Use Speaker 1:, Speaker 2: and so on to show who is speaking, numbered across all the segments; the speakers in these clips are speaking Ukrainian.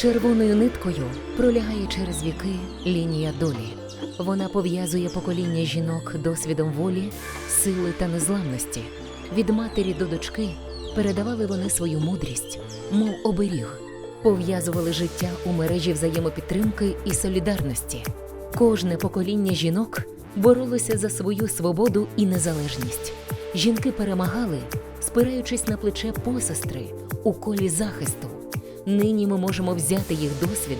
Speaker 1: Червоною ниткою пролягає через віки лінія долі. Вона пов'язує покоління жінок досвідом волі, сили та незламності. Від матері до дочки передавали вони свою мудрість, мов оберіг, пов'язували життя у мережі взаємопідтримки і солідарності. Кожне покоління жінок боролося за свою свободу і незалежність. Жінки перемагали, спираючись на плече посестри у колі захисту. Нині ми можемо взяти їх досвід,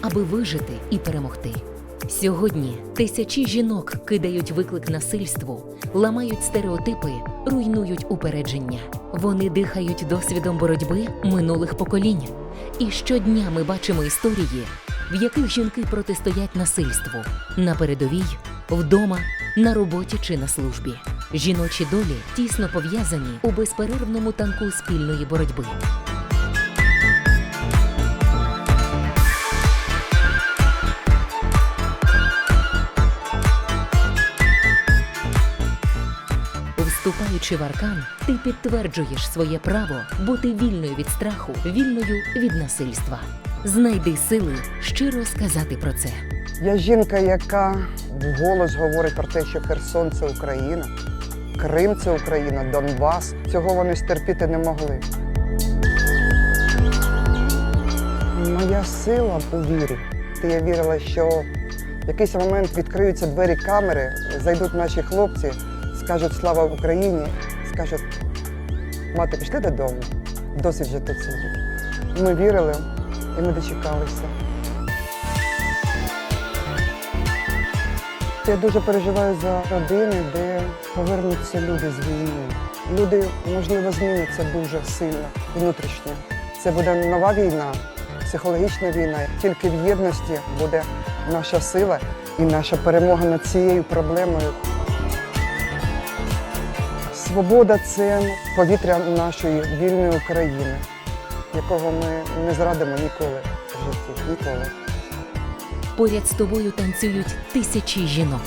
Speaker 1: аби вижити і перемогти. Сьогодні тисячі жінок кидають виклик насильству, ламають стереотипи, руйнують упередження. Вони дихають досвідом боротьби минулих поколінь. І щодня ми бачимо історії, в яких жінки протистоять насильству на передовій, вдома, на роботі чи на службі. Жіночі долі тісно пов'язані у безперервному танку спільної боротьби. Вступаючи в аркан, ти підтверджуєш своє право бути вільною від страху, вільною від насильства. Знайди сили щиро сказати про це.
Speaker 2: Я жінка, яка вголос говорить про те, що Херсон це Україна, Крим це Україна, Донбас. Цього вони стерпіти не могли. Моя сила у вірі. Я вірила, що в якийсь момент відкриються двері камери, зайдуть наші хлопці, скажуть слава Україні, скажуть, мати, пішли додому, досить вже тут сидіти. Ми вірили і ми дочекалися. Я дуже переживаю за родини, де повернуться люди з війни. Люди, можливо, зміняться дуже сильно внутрішньо. Це буде нова війна, психологічна війна. Тільки в єдності буде наша сила і наша перемога над цією проблемою. Свобода це повітря нашої вільної України, якого ми не зрадимо ніколи в житті. Ніколи.
Speaker 1: Поряд з тобою танцюють тисячі жінок.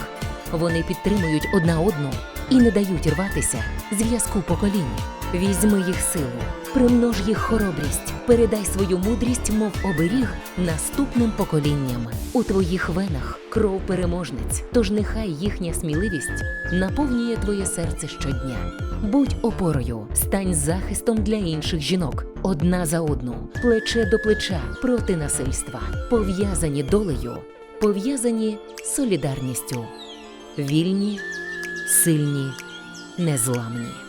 Speaker 1: Вони підтримують одна одну і не дають рватися зв'язку поколінь. Візьми їх силу, примнож їх хоробрість, передай свою мудрість, мов оберіг наступним поколінням. У твоїх венах кров переможниць, тож нехай їхня сміливість наповнює твоє серце щодня. Будь опорою, стань захистом для інших жінок, одна за одну, плече до плеча проти насильства, пов'язані долею, пов'язані солідарністю, вільні, сильні, незламні.